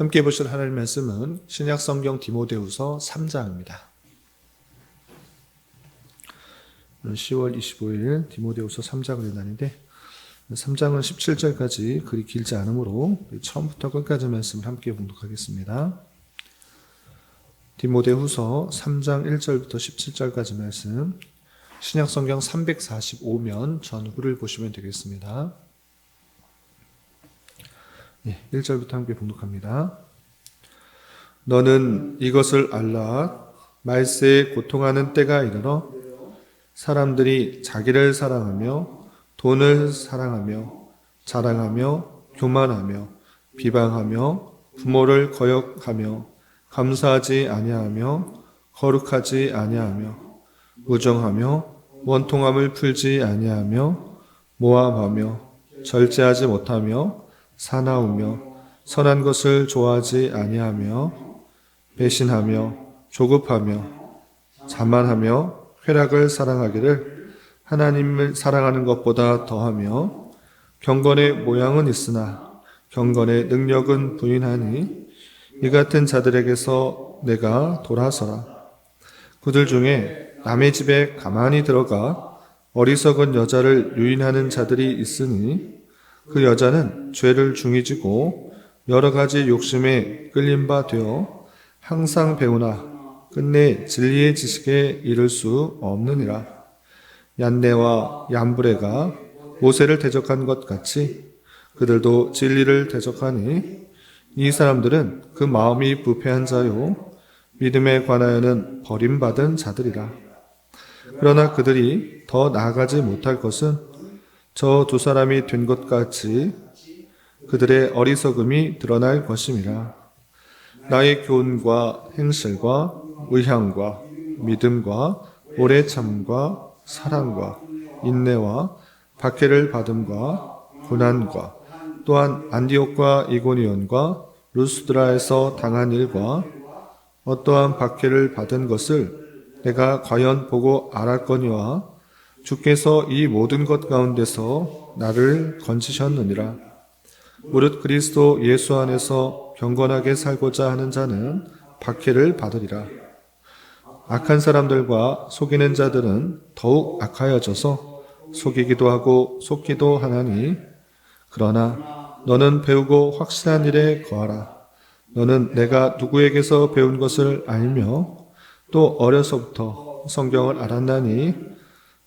함께 보실 하나님 말씀은 신약 성경 디모데후서 3장입니다. 10월 25일 디모데후서 3장을 읽는데 3장은 17절까지 그리 길지 않으므로 처음부터 끝까지 말씀을 함께 봉독하겠습니다. 디모데후서 3장 1절부터 17절까지 말씀 신약 성경 345면 전후를 보시면 되겠습니다. 예, 1절부터 함께 봉독합니다. 너는 이것을 알라 말세에 고통하는 때가 이르러 사람들이 자기를 사랑하며 돈을 사랑하며 자랑하며 교만하며 비방하며 부모를 거역하며 감사하지 아니하며 거룩하지 아니하며 무정하며 원통함을 풀지 아니하며 모함하며 절제하지 못하며 사나우며 선한 것을 좋아하지 아니하며 배신하며 조급하며 자만하며 쾌락을 사랑하기를 하나님을 사랑하는 것보다 더하며 경건의 모양은 있으나 경건의 능력은 부인하니 이 같은 자들에게서 내가 돌아서라. 그들 중에 남의 집에 가만히 들어가 어리석은 여자를 유인하는 자들이 있으니 그 여자는 죄를 중이지고 여러 가지 욕심에 끌린 바 되어 항상 배우나 끝내 진리의 지식에 이를 수 없느니라. 얀네와 얀브레가 모세를 대적한 것 같이 그들도 진리를 대적하니 이 사람들은 그 마음이 부패한 자요 믿음에 관하여는 버림받은 자들이라. 그러나 그들이 더 나아가지 못할 것은 저 두 사람이 된 것 같이 그들의 어리석음이 드러날 것임이라. 나의 교훈과 행실과 의향과 믿음과 오래 참과 사랑과 인내와 박해를 받음과 고난과 또한 안디옥과 이고니온과 루스드라에서 당한 일과 어떠한 박해를 받은 것을 내가 과연 보고 알았거니와 주께서 이 모든 것 가운데서 나를 건지셨느니라. 무릇 그리스도 예수 안에서 경건하게 살고자 하는 자는 박해를 받으리라. 악한 사람들과 속이는 자들은 더욱 악하여져서 속이기도 하고 속기도 하나니 그러나 너는 배우고 확실한 일에 거하라. 너는 내가 누구에게서 배운 것을 알며 또 어려서부터 성경을 알았나니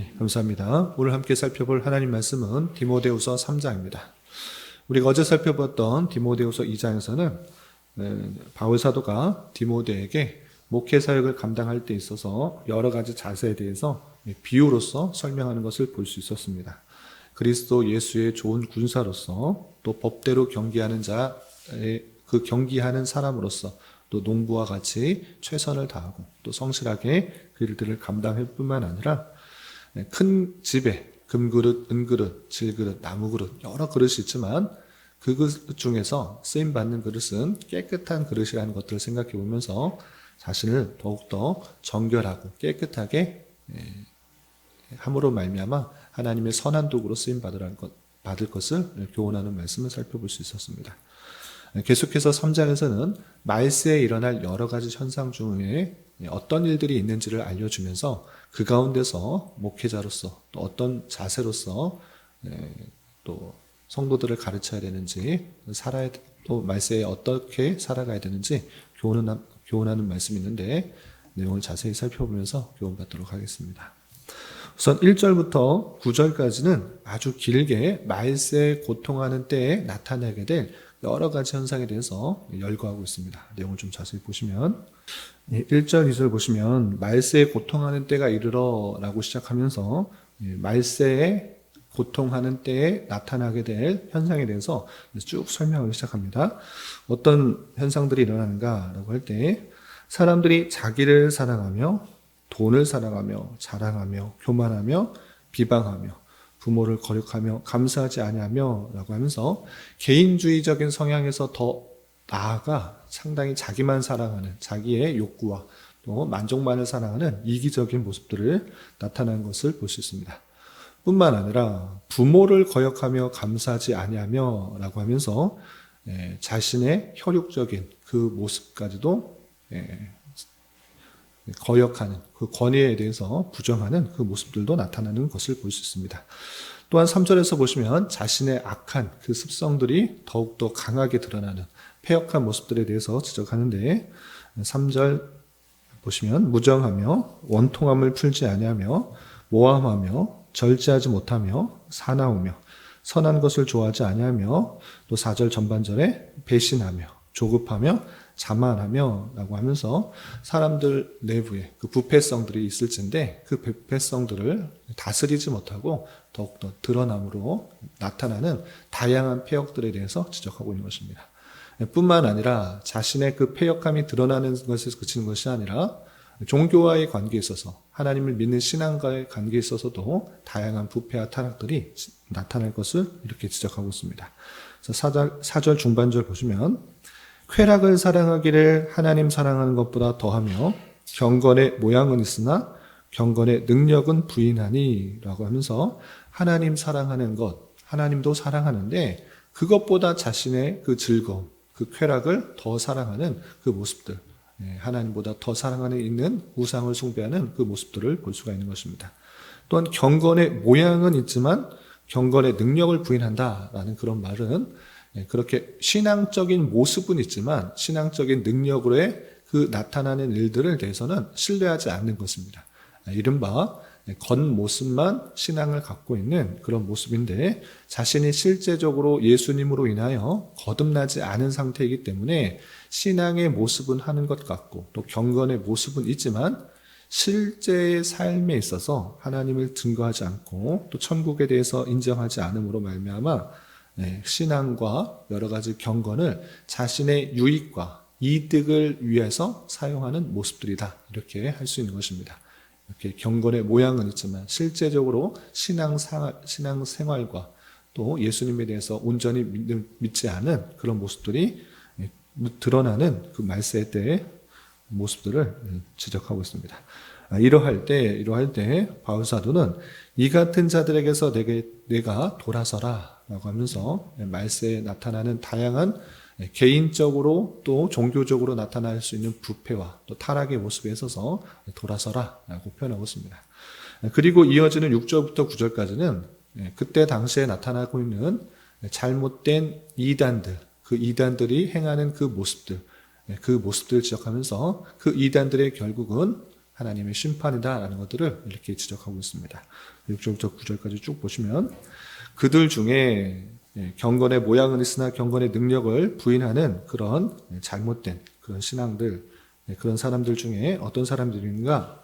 예, 감사합니다. 오늘 함께 살펴볼 하나님 말씀은 디모데후서 3장입니다. 우리가 어제 살펴봤던 디모데후서 2장에서는 바울 사도가 디모데에게 목회 사역을 감당할 때 있어서 여러 가지 자세에 대해서 비유로서 설명하는 것을 볼 수 있었습니다. 그리스도 예수의 좋은 군사로서 또 법대로 경기하는 자의 그 경기하는 사람으로서 또 농부와 같이 최선을 다하고 또 성실하게 그 일들을 감당할 뿐만 아니라 큰 집에 금그릇, 은그릇, 질그릇, 나무그릇 여러 그릇이 있지만 그 중에서 쓰임 받는 그릇은 깨끗한 그릇이라는 것들을 생각해 보면서 자신을 더욱더 정결하고 깨끗하게 함으로 말미암아 하나님의 선한 도구로 쓰임 받으라는 것, 받을 것을 교훈하는 말씀을 살펴볼 수 있었습니다. 계속해서 3장에서는 말세에 일어날 여러 가지 현상 중에 어떤 일들이 있는지를 알려주면서 그 가운데서 목회자로서 또 어떤 자세로서 또 성도들을 가르쳐야 되는지 살아야 또 말세에 어떻게 살아가야 되는지 교훈하는 말씀이 있는데 내용을 자세히 살펴보면서 교훈받도록 하겠습니다. 우선 1절부터 9절까지는 아주 길게 말세에 고통하는 때에 나타나게 될 여러 가지 현상에 대해서 열거하고 있습니다. 내용을 좀 자세히 보시면 1절, 2절 보시면 말세에 고통하는 때가 이르러 라고 시작하면서 말세에 고통하는 때에 나타나게 될 현상에 대해서 쭉 설명하기 시작합니다. 어떤 현상들이 일어나는가라고 할 때 사람들이 자기를 사랑하며 돈을 사랑하며 자랑하며 교만하며 비방하며 부모를 거룩하며 감사하지 아니하며라고 하면서 개인주의적인 성향에서 더 나아가 상당히 자기만 사랑하는 자기의 욕구와 또 만족만을 사랑하는 이기적인 모습들을 나타나는 것을 볼 수 있습니다. 뿐만 아니라 부모를 거역하며 감사하지 아니하며라고 하면서 예, 자신의 혈육적인 그 모습까지도 예, 거역하는 그 권위에 대해서 부정하는 그 모습들도 나타나는 것을 볼 수 있습니다. 또한 3절에서 보시면 자신의 악한 그 습성들이 더욱더 강하게 드러나는 폐역한 모습들에 대해서 지적하는데 3절 보시면 무정하며 원통함을 풀지 아니하며 모함하며 절제하지 못하며 사나우며 선한 것을 좋아하지 아니하며 또 4절 전반절에 배신하며 조급하며 자만하며 라고 하면서 사람들 내부에 그 부패성들이 있을진데 그 부패성들을 다스리지 못하고 더욱더 드러남으로 나타나는 다양한 폐역들에 대해서 지적하고 있는 것입니다. 뿐만 아니라 자신의 그 폐역함이 드러나는 것에서 그치는 것이 아니라 종교와의 관계에 있어서 하나님을 믿는 신앙과의 관계에 있어서도 다양한 부패와 타락들이 나타날 것을 이렇게 지적하고 있습니다. 4절, 4절 중반절 보시면 쾌락을 사랑하기를 하나님 사랑하는 것보다 더하며 경건의 모양은 있으나 경건의 능력은 부인하니 라고 하면서 하나님 사랑하는 것, 하나님도 사랑하는데 그것보다 자신의 그 즐거움, 그 쾌락을 더 사랑하는 그 모습들, 예, 하나님보다 더 사랑하는 있는 우상을 숭배하는 그 모습들을 볼 수가 있는 것입니다. 또한 경건의 모양은 있지만 경건의 능력을 부인한다라는 그런 말은 예, 그렇게 신앙적인 모습은 있지만 신앙적인 능력으로의 그 나타나는 일들을 대해서는 신뢰하지 않는 것입니다. 아, 이른바 겉모습만 신앙을 갖고 있는 그런 모습인데 자신이 실제적으로 예수님으로 인하여 거듭나지 않은 상태이기 때문에 신앙의 모습은 하는 것 같고 또 경건의 모습은 있지만 실제의 삶에 있어서 하나님을 증거하지 않고 또 천국에 대해서 인정하지 않음으로 말미암아 네, 신앙과 여러 가지 경건을 자신의 유익과 이득을 위해서 사용하는 모습들이다. 이렇게 할 수 있는 것입니다. 이렇게 경건의 모양은 있지만 실제적으로 신앙, 생활과 또 예수님에 대해서 온전히 믿지 않은 그런 모습들이 드러나는 그 말세 때의 모습들을 지적하고 있습니다. 아, 이러할 때, 이러할 때, 바울 사도는 이 같은 자들에게서 내게, 내가 돌아서라 라고 하면서 말세에 나타나는 다양한 개인적으로 또 종교적으로 나타날 수 있는 부패와 또 타락의 모습에 있어서 돌아서라 라고 표현하고 있습니다. 그리고 이어지는 6절부터 9절까지는 그때 당시에 나타나고 있는 잘못된 이단들, 그 이단들이 행하는 그 모습들, 그 모습들을 지적하면서 그 이단들의 결국은 하나님의 심판이다라는 것들을 이렇게 지적하고 있습니다. 6절부터 9절까지 쭉 보시면 그들 중에 예, 경건의 모양은 있으나 경건의 능력을 부인하는 그런 잘못된 그런 신앙들, 예, 그런 사람들 중에 어떤 사람들인가?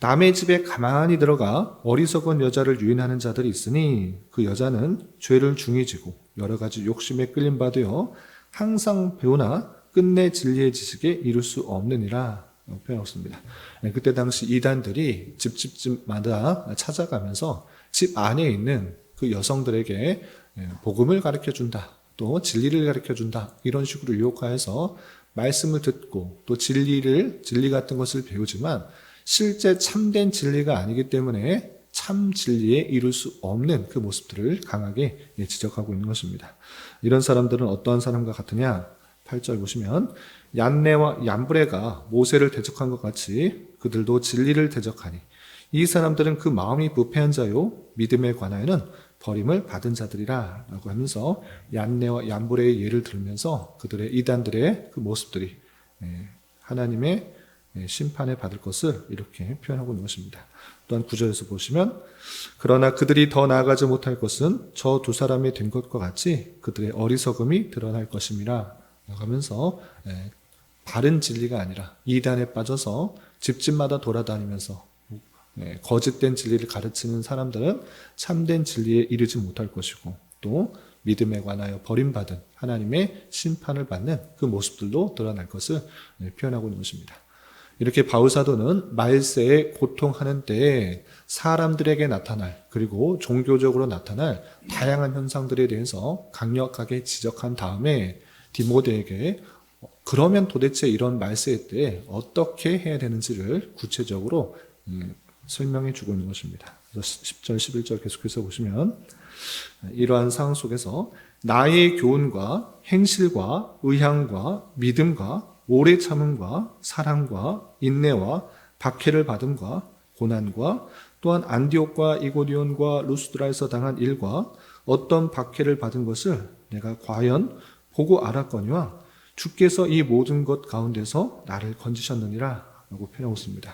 남의 집에 가만히 들어가 어리석은 여자를 유인하는 자들이 있으니 그 여자는 죄를 중히 지고 여러 가지 욕심에 끌림 받으어 항상 배우나 끝내 진리의 지식에 이룰 수 없느니라 표현했습니다. 예, 그때 당시 이단들이 집집집마다 찾아가면서 집 안에 있는 그 여성들에게 예, 복음을 가르쳐 준다. 또 진리를 가르쳐 준다. 이런 식으로 유혹하여서 말씀을 듣고 또 진리를 진리 같은 것을 배우지만 실제 참된 진리가 아니기 때문에 참 진리에 이룰 수 없는 그 모습들을 강하게 예, 지적하고 있는 것입니다. 이런 사람들은 어떠한 사람과 같으냐? 8절 보시면 얀네와 얀브레가 모세를 대적한 것 같이 그들도 진리를 대적하니 이 사람들은 그 마음이 부패한 자요 믿음에 관하여는 버림을 받은 자들이라 라고 하면서 얀네와 얀브레의 예를 들면서 그들의 이단들의 그 모습들이 예, 하나님의 예, 심판에 받을 것을 이렇게 표현하고 있는 것입니다. 또한 구절에서 보시면 그러나 그들이 더 나아가지 못할 것은 저 두 사람이 된 것과 같이 그들의 어리석음이 드러날 것입니다. 하면서 바른 진리가 아니라 이단에 빠져서 집집마다 돌아다니면서 예, 거짓된 진리를 가르치는 사람들은 참된 진리에 이르지 못할 것이고 또 믿음에 관하여 버림받은 하나님의 심판을 받는 그 모습들도 드러날 것을 예, 표현하고 있는 것입니다. 이렇게 바울사도는 말세에 고통하는 때에 사람들에게 나타날 그리고 종교적으로 나타날 다양한 현상들에 대해서 강력하게 지적한 다음에 디모데에게 그러면 도대체 이런 말세 때 어떻게 해야 되는지를 구체적으로 음, 설명해 주고 있는 것입니다. 그래서 10절, 11절 계속해서 보시면 이러한 상황 속에서 나의 교훈과 행실과 의향과 믿음과 오래 참음과 사랑과 인내와 박해를 받음과 고난과 또한 안디옥과 이고디온과 루스드라에서 당한 일과 어떤 박해를 받은 것을 내가 과연 보고 알았거니와 주께서 이 모든 것 가운데서 나를 건지셨느니라 라고 표현하고 있습니다.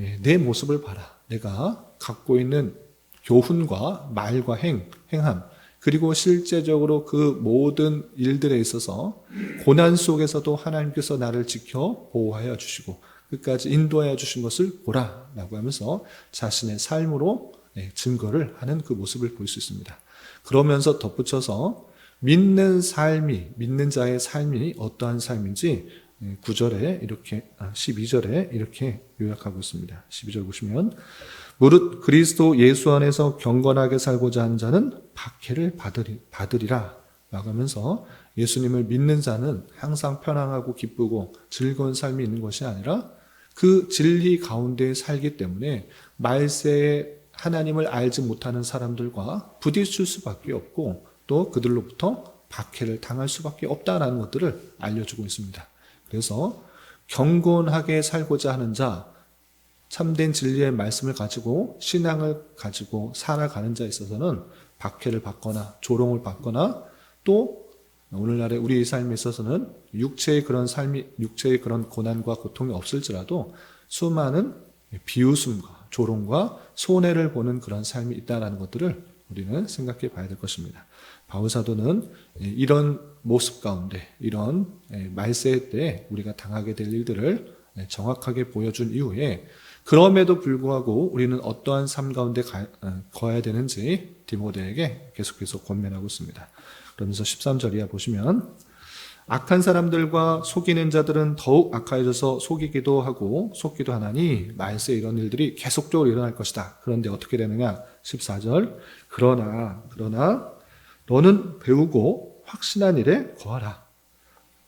예, 내 모습을 봐라. 내가 갖고 있는 교훈과 말과 행, 행함, 그리고 실제적으로 그 모든 일들에 있어서 고난 속에서도 하나님께서 나를 지켜 보호하여 주시고 끝까지 인도하여 주신 것을 보라 라고 하면서 자신의 삶으로 예, 증거를 하는 그 모습을 볼 수 있습니다. 그러면서 덧붙여서 믿는 삶이 믿는 자의 삶이 어떠한 삶인지 9절에 이렇게 12절에 이렇게 요약하고 있습니다. 12절 보시면 무릇 그리스도 예수 안에서 경건하게 살고자 하는 자는 박해를 받으리, 받으리라 하면서 예수님을 믿는 자는 항상 편안하고 기쁘고 즐거운 삶이 있는 것이 아니라 그 진리 가운데 살기 때문에 말세에 하나님을 알지 못하는 사람들과 부딪힐 수밖에 없고 또 그들로부터 박해를 당할 수밖에 없다라는 것들을 알려주고 있습니다. 그래서 경건하게 살고자 하는 자, 참된 진리의 말씀을 가지고 신앙을 가지고 살아가는 자에 있어서는 박해를 받거나 조롱을 받거나 또 오늘날의 우리의 삶에 있어서는 육체의 그런 삶이 육체의 그런 고난과 고통이 없을지라도 수많은 비웃음과 조롱과 손해를 보는 그런 삶이 있다라는 것들을 우리는 생각해 봐야 될 것입니다. 바울사도는 이런 모습 가운데 이런 말세 때 우리가 당하게 될 일들을 정확하게 보여준 이후에 그럼에도 불구하고 우리는 어떠한 삶 가운데 가, 어, 거야 되는지 디모데에게 계속해서 권면하고 있습니다. 그러면서 13절 이하 보시면 악한 사람들과 속이는 자들은 더욱 악하여져서 속이기도 하고 속기도 하나니 말세 이런 일들이 계속적으로 일어날 것이다. 그런데 어떻게 되느냐? 14절 그러나 그러나 너는 배우고 확신한 일에 거하라.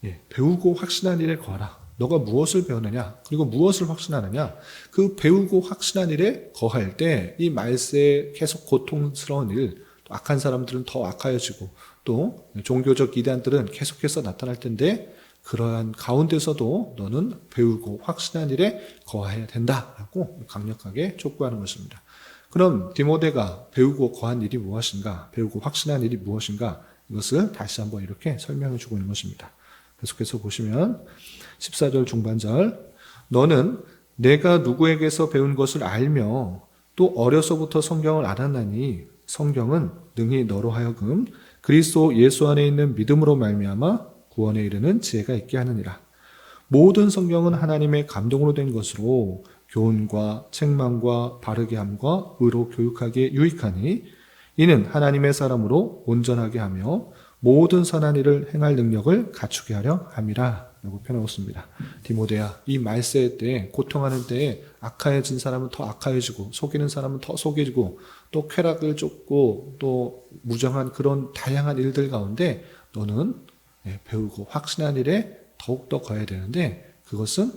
예, 배우고 확신한 일에 거하라. 너가 무엇을 배우느냐, 그리고 무엇을 확신하느냐, 그 배우고 확신한 일에 거할 때 이 말세에 계속 고통스러운 일, 악한 사람들은 더 악하여지고 또 종교적 이단들은 계속해서 나타날 텐데 그러한 가운데서도 너는 배우고 확신한 일에 거해야 된다라고 강력하게 촉구하는 것입니다. 그럼 디모데가 배우고 거한 일이 무엇인가, 배우고 확신한 일이 무엇인가 이것을 다시 한번 이렇게 설명해 주고 있는 것입니다. 계속해서 보시면 14절 중반절 너는 내가 누구에게서 배운 것을 알며 또 어려서부터 성경을 알았나니 성경은 능히 너로 하여금 그리스도 예수 안에 있는 믿음으로 말미암아 구원에 이르는 지혜가 있게 하느니라. 모든 성경은 하나님의 감동으로 된 것으로 교훈과 책망과 바르게 함과 의로 교육하기에 유익하니 이는 하나님의 사람으로 온전하게 하며 모든 선한 일을 행할 능력을 갖추게 하려 함이라. 라고 있습니다. 디모데야, 이 말세 때, 고통하는 때에 악하여진 사람은 더 악하여지고, 속이는 사람은 더 속이고, 또 쾌락을 쫓고, 또 무정한 그런 다양한 일들 가운데 너는 예, 배우고 확신한 일에 더욱더 가야 되는데, 그것은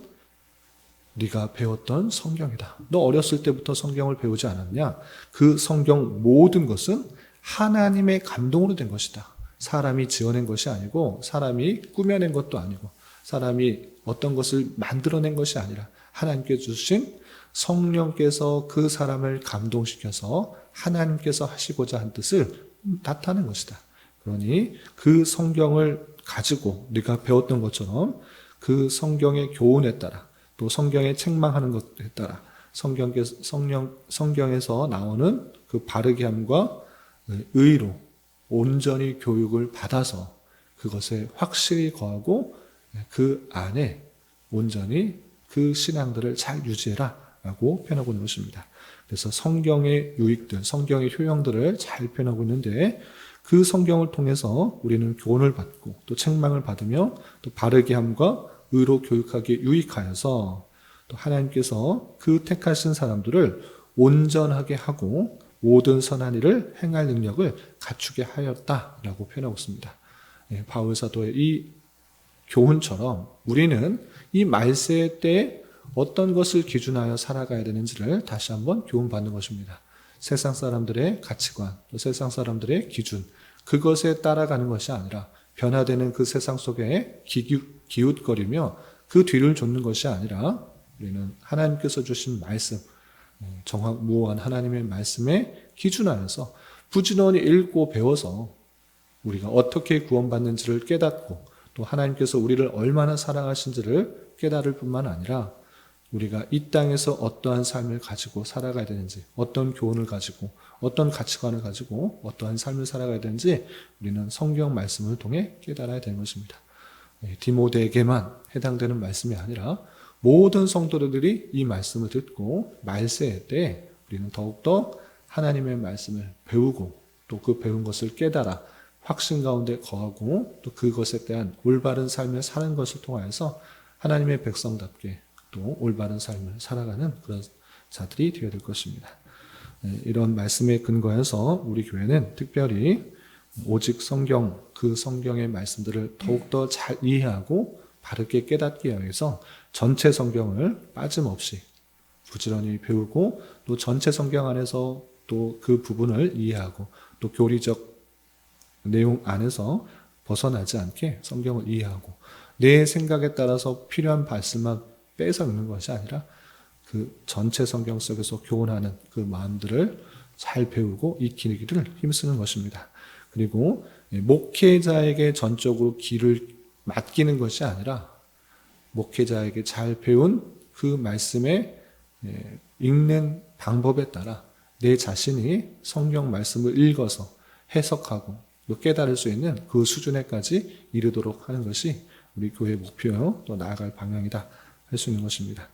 네가 배웠던 성경이다. 너 어렸을 때부터 성경을 배우지 않았냐? 그 성경 모든 것은 하나님의 감동으로 된 것이다. 사람이 지어낸 것이 아니고 사람이 꾸며낸 것도 아니고 사람이 어떤 것을 만들어낸 것이 아니라 하나님께 주신 성령께서 그 사람을 감동시켜서 하나님께서 하시고자 한 뜻을 나타낸 것이다. 그러니 그 성경을 가지고 네가 배웠던 것처럼 그 성경의 교훈에 따라 또 성경에 책망하는 것에 따라 성경 성령 성경에서 나오는 그 바르게 함과 의로 온전히 교육을 받아서 그것에 확실히 거하고 그 안에 온전히 그 신앙들을 잘 유지해라 라고 표현하고 있는 것입니다. 그래서 성경의 유익들, 성경의 효용들을 잘 표현하고 있는데 그 성경을 통해서 우리는 교훈을 받고 또 책망을 받으며 또 바르게 함과 의로 교육하기에 유익하여서 또 하나님께서 그 택하신 사람들을 온전하게 하고 모든 선한 일을 행할 능력을 갖추게 하였다라고 표현하고 있습니다. 예, 바울 사도의 이 교훈처럼 우리는 이 말세 때 어떤 것을 기준하여 살아가야 되는지를 다시 한번 교훈받는 것입니다. 세상 사람들의 가치관, 또 세상 사람들의 기준, 그것에 따라가는 것이 아니라 변화되는 그 세상 속에 기웃거리며 그 뒤를 쫓는 것이 아니라 우리는 하나님께서 주신 말씀, 정확무한 하나님의 말씀에 기준하여서 부지런히 읽고 배워서 우리가 어떻게 구원받는지를 깨닫고 또 하나님께서 우리를 얼마나 사랑하신지를 깨달을 뿐만 아니라 우리가 이 땅에서 어떠한 삶을 가지고 살아가야 되는지, 어떤 교훈을 가지고, 어떤 가치관을 가지고, 어떠한 삶을 살아가야 되는지 우리는 성경 말씀을 통해 깨달아야 되는 것입니다. 예, 디모데에게만 해당되는 말씀이 아니라 모든 성도들이 이 말씀을 듣고 말세에 때 우리는 더욱더 하나님의 말씀을 배우고 또 그 배운 것을 깨달아 확신 가운데 거하고 또 그것에 대한 올바른 삶을 사는 것을 통하여서 하나님의 백성답게 또 올바른 삶을 살아가는 그런 자들이 되어야 될 것입니다. 네, 이런 말씀에 근거해서 우리 교회는 특별히 오직 성경, 그 성경의 말씀들을 더욱더 잘 이해하고 바르게 깨닫기 위해서 전체 성경을 빠짐없이 부지런히 배우고 또 전체 성경 안에서 또 그 부분을 이해하고 또 교리적 내용 안에서 벗어나지 않게 성경을 이해하고 내 생각에 따라서 필요한 말씀만 빼서 읽는 것이 아니라 그 전체 성경 속에서 교훈하는 그 마음들을 잘 배우고 익히기를 힘쓰는 것입니다. 그리고 목회자에게 전적으로 길을 맡기는 것이 아니라 목회자에게 잘 배운 그 말씀에 읽는 방법에 따라 내 자신이 성경 말씀을 읽어서 해석하고 또 깨달을 수 있는 그 수준에까지 이르도록 하는 것이 우리 교회 목표요 또 나아갈 방향이다 할 수 있는 것입니다.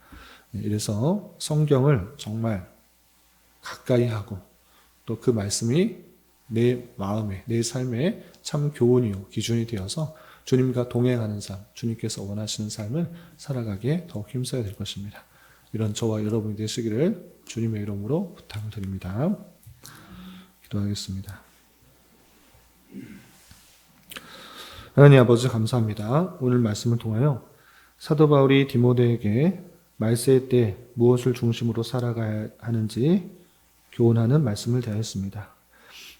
이래서 성경을 정말 가까이 하고 또 그 말씀이 내 마음에 내 삶에 참 교훈이요 기준이 되어서 주님과 동행하는 삶, 주님께서 원하시는 삶을 살아가기에 더욱 힘써야 될 것입니다. 이런 저와 여러분이 되시기를 주님의 이름으로 부탁을 드립니다. 기도하겠습니다. 하나님 아버지 감사합니다. 오늘 말씀을 통하여 사도 바울이 디모데에게 말세 때 무엇을 중심으로 살아가야 하는지 교훈하는 말씀을 대했습니다.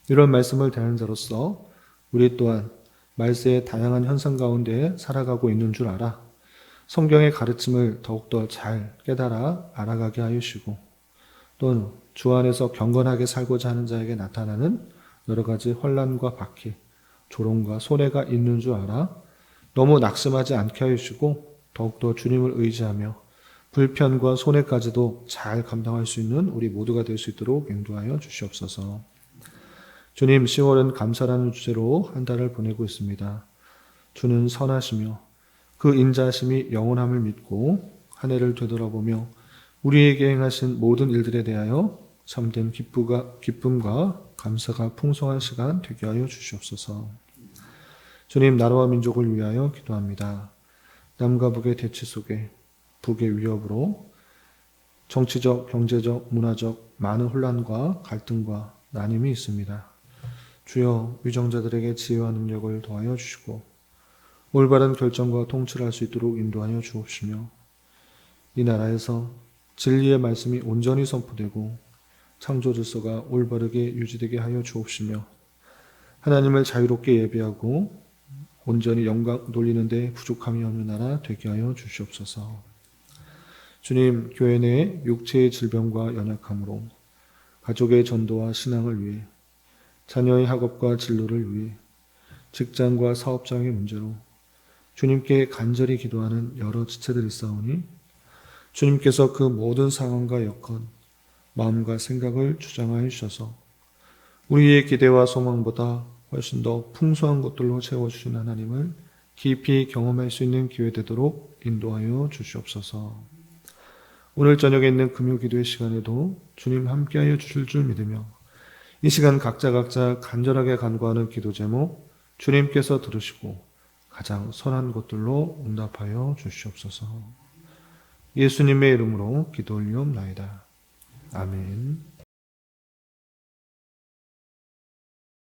이런 말씀을 대하는 자로서 우리 또한 말세의 다양한 현상 가운데 살아가고 있는 줄 알아 성경의 가르침을 더욱더 잘 깨달아 알아가게 하시고 또는 주 안에서 경건하게 살고자 하는 자에게 나타나는 여러 가지 혼란과 박해, 조롱과 손해가 있는 줄 알아 너무 낙심하지 않게 하시고 더욱더 주님을 의지하며 불편과 손해까지도 잘 감당할 수 있는 우리 모두가 될 수 있도록 인도하여 주시옵소서. 주님, 10월은 감사라는 주제로 한 달을 보내고 있습니다. 주는 선하시며 그 인자심이 영원함을 믿고 한 해를 되돌아보며 우리에게 행하신 모든 일들에 대하여 참된 기쁨과, 기쁨과 감사가 풍성한 시간 되게 하여 주시옵소서. 주님, 나라와 민족을 위하여 기도합니다. 남과 북의 대치 속에 북의 위협으로 정치적, 경제적, 문화적 많은 혼란과 갈등과 난임이 있습니다. 주여 위정자들에게 지혜와 능력을 더하여 주시고 올바른 결정과 통치를 할 수 있도록 인도하여 주옵시며 이 나라에서 진리의 말씀이 온전히 선포되고 창조 질서가 올바르게 유지되게 하여 주옵시며 하나님을 자유롭게 예배하고 온전히 영광 돌리는데 부족함이 없는 나라 되게 하여 주시옵소서. 주님, 교회 내 육체의 질병과 연약함으로 가족의 전도와 신앙을 위해 자녀의 학업과 진로를 위해 직장과 사업장의 문제로 주님께 간절히 기도하는 여러 지체들이 있사오니 주님께서 그 모든 상황과 여건, 마음과 생각을 주장하여 주셔서 우리의 기대와 소망보다 훨씬 더 풍성한 것들로 채워주신 하나님을 깊이 경험할 수 있는 기회 되도록 인도하여 주시옵소서. 오늘 저녁에 있는 금요 기도의 시간에도 주님 함께하여 주실 줄 믿으며 이 시간 각자 각자 간절하게 간구하는 기도 제목 주님께서 들으시고 가장 선한 것들로 응답하여 주시옵소서. 예수님의 이름으로 기도 올리옵나이다. 아멘.